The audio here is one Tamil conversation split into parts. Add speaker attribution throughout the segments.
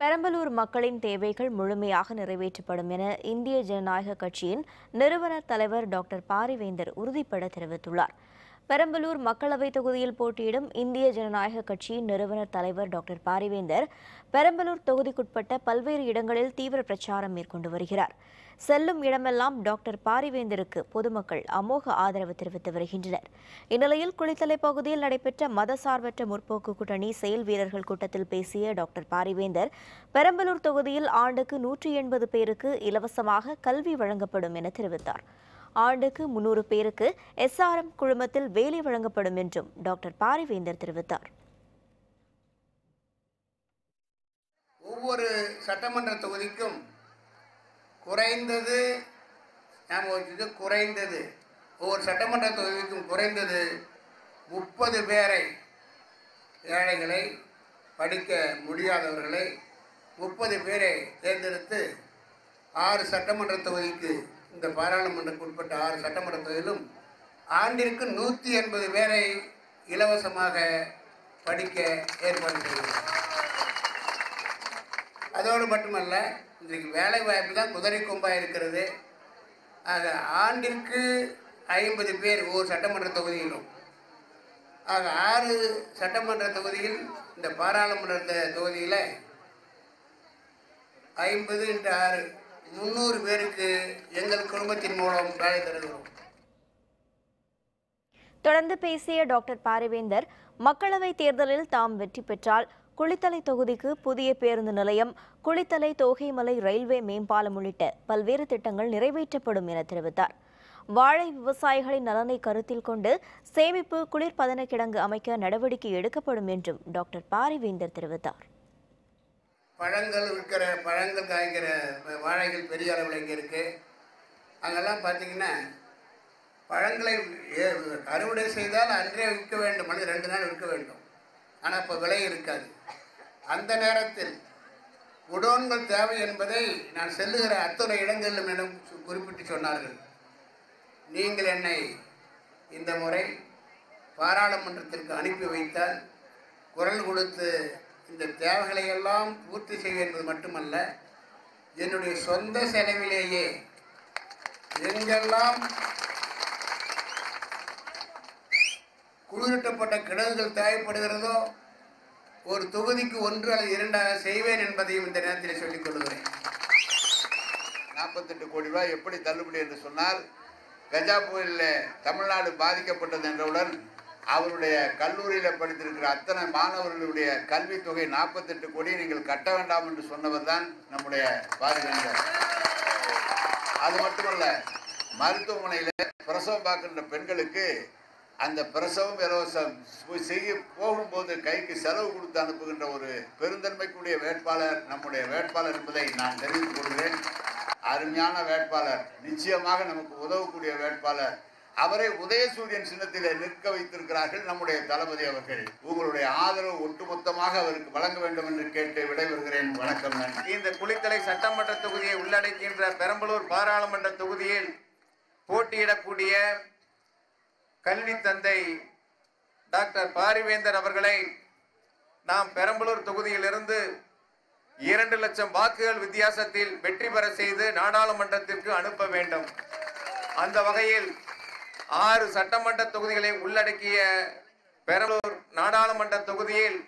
Speaker 1: பெரம்பலூர் மக்களின் தேவைகள் முழுமையாக நிறைவேற்றப்படும் என இந்திய ஜனநாயக கட்சியின் நிறுவனர் தலைவர் டாக்டர் பாரிவேந்தர் உறுதிபட தெரிவித்துள்ளார். பெரம்பலூர் மக்களவைத் தொகுதியில் போட்டியிடும் இந்திய ஜனநாயக கட்சியின் நிறுவனர் தலைவர் டாக்டர் பாரிவேந்தர் பெரம்பலூர் தொகுதிக்குட்பட்ட பல்வேறு இடங்களில் தீவிர பிரச்சாரம் மேற்கொண்டு வருகிறார். செல்லும் இடமெல்லாம் டாக்டர் பாரிவேந்தருக்கு பொதுமக்கள் அமோக ஆதரவு தெரிவித்து வருகின்றனர். இந்நிலையில் குளித்தலை பகுதியில் நடைபெற்ற மதசார்பற்ற முற்போக்கு கூட்டணி செயல் வீரர்கள் கூட்டத்தில் பேசிய டாக்டர் பாரிவேந்தர் பெரம்பலூர் தொகுதியில் ஆண்டுக்கு நூற்றி எண்பது பேருக்கு இலவசமாக கல்வி வழங்கப்படும் என தெரிவித்தார். ஆண்டுக்கு முன்னூறு பேருக்கு எஸ்ஆர்எம் குழுமத்தில் வேலை வழங்கப்படும் என்றும் டாக்டர் பாரிவேந்தர் தெரிவித்தார்.
Speaker 2: ஒவ்வொரு சட்டமன்ற தொகுதிக்கும் குறைந்தது ஞாபகம் குறைந்தது ஒவ்வொரு சட்டமன்ற தொகுதிக்கும் குறைந்தது முப்பது பேரை ஏழைகளை படிக்க முடியாதவர்களை முப்பது பேரை தேர்ந்தெடுத்து ஆறு சட்டமன்ற தொகுதிக்கு இந்த பாராளுமன்றத்துக்கு உட்பட்ட ஆறு சட்டமன்ற தொகுதியிலும் ஆண்டிற்கு நூற்றி எண்பது பேரை இலவசமாக படிக்க ஏற்பாடு செய்கிறோம் அதோடு மட்டுமல்ல இன்றைக்கு வேலை வாய்ப்பு தான் குதிரை கொம்பாக இருக்கிறது. ஆக ஆண்டிற்கு ஐம்பது பேர் ஒவ்வொரு சட்டமன்ற தொகுதியிலும். ஆக ஆறு சட்டமன்ற தொகுதியில் இந்த பாராளுமன்ற தொகுதியில் ஐம்பது இன்ட்டு ஆறு முந்நூறு பேருக்கு எங்கள் குடும்பத்தின் மூலம் வேலை தருகிறோம்.
Speaker 1: தொடர்ந்து பேசிய டாக்டர் பாரிவேந்தர் மக்களவைத் தேர்தலில் தாம் வெற்றி பெற்றால் குளித்தலை தொகுதிக்கு புதிய பேருந்து நிலையம் குளித்தலை தோகைமலை ரயில்வே மேம்பாலம் உள்ளிட்ட பல்வேறு திட்டங்கள் நிறைவேற்றப்படும் என தெரிவித்தார். வாழை விவசாயிகளின் நலனை கருத்தில் கொண்டு சேமிப்பு குளிர்பதன கிடங்கு அமைக்க நடவடிக்கை எடுக்கப்படும் என்றும் டாக்டர் பாரிவேந்தர் தெரிவித்தார்.
Speaker 2: பழங்கள் விற்கிற பழங்கள் காய்க்கிற வாழைகள் பெரிய அளவில் இங்கே இருக்குது அங்கெல்லாம் பார்த்திங்கன்னா பழங்களை ஏ- அறுவடை செய்தால் அன்றே விற்க வேண்டும். அல்லது ரெண்டு நாள் விற்க வேண்டும். ஆனால் இப்போ விலை இருக்காது. அந்த நேரத்தில் குடோன்கள் தேவை என்பதை நான் செல்லுகிற அத்தனை இடங்களிலும் என்னும் குறிப்பிட்டு சொன்னார்கள். நீங்கள் என்னை இந்த முறை பாராளுமன்றத்திற்கு அனுப்பி வைத்தால் குரல் கொடுத்து இந்த தேவைகளை எல்லாம் பூர்த்தி செய்ய என்பது மட்டுமல்ல என்னுடைய சொந்த செலவிலேயே எங்கெல்லாம் குளிரூட்டப்பட்ட கிடங்குகள் தேவைப்படுகிறதோ ஒரு தொகுதிக்கு ஒன்று அல்லது இரண்டாக செய்வேன் என்பதையும் இந்த நேரத்தில் சொல்லிக் கொள்கிறேன்.
Speaker 3: நாற்பத்தெட்டு கோடி ரூபாய் எப்படி தள்ளுபடி என்று சொன்னால் கஜா புயலில் தமிழ்நாடு பாதிக்கப்பட்டது என்றவுடன் அவருடைய கல்லூரியில் படித்திருக்கிற அத்தனை மாணவர்களுடைய கல்வி தொகை நாற்பத்தெட்டு கோடி நீங்கள் கட்ட வேண்டாம் என்று சொன்னவர் தான் நம்முடைய பாதுகாப்பு அது மட்டுமல்ல மருத்துவமனையில் பிரசவம் பார்க்கின்ற பெண்களுக்கு அந்த பிரசவம் இலவசம் செய்ய போகும்போது கைக்கு செலவு கொடுத்து அனுப்புகின்ற ஒரு பெருந்தன்மைக்குரிய வேட்பாளர் நம்முடைய வேட்பாளர் என்பதை நான் தெரிவித்துக் கொள்கிறேன். அருமையான வேட்பாளர் நிச்சயமாக நமக்கு உதவக்கூடிய வேட்பாளர் அவரை உதயசூரியன் சின்னத்திலே நிற்க வைத்திருக்கிறார்கள் நம்முடைய தளபதி அவர்கள். உங்களுடைய ஆதரவு ஒட்டுமொத்தமாக அவருக்கு வழங்க வேண்டும் என்று கேட்டு விடைபெறுகிறேன். வணக்கம் நன்றி.
Speaker 4: இந்த குளித்தலை சட்டமன்ற தொகுதியை உள்ளடக்கின்ற பெரம்பலூர் பாராளுமன்ற தொகுதியில் போட்டியிடக்கூடிய கல்வி தந்தை டாக்டர் பாரிவேந்தர் அவர்களை நாம் பெரம்பலூர் தொகுதியிலிருந்து இரண்டு லட்சம் வாக்குகள் வித்தியாசத்தில் வெற்றி பெற செய்து நாடாளுமன்றத்திற்கு அனுப்ப வேண்டும். அந்த வகையில் ஆறு சட்டமன்ற தொகுதிகளை உள்ளடக்கிய பெரம்பலூர் நாடாளுமன்ற தொகுதியில்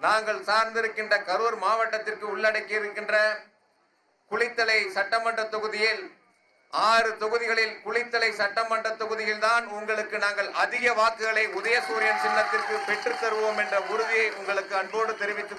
Speaker 4: நாங்கள் சார்ந்திருக்கின்ற கரூர் மாவட்டத்திற்கு உள்ளடக்கி இருக்கின்ற குளித்தலை சட்டமன்ற தொகுதியில் ஆறு தொகுதிகளில் குளித்தலை சட்டமன்ற தொகுதியில் தான் உங்களுக்கு நாங்கள் அதிக வாக்குகளை உதயசூரியன் சின்னத்திற்கு பெற்றுத் தருவோம் என்ற உறுதியை உங்களுக்கு அன்போடு தெரிவித்து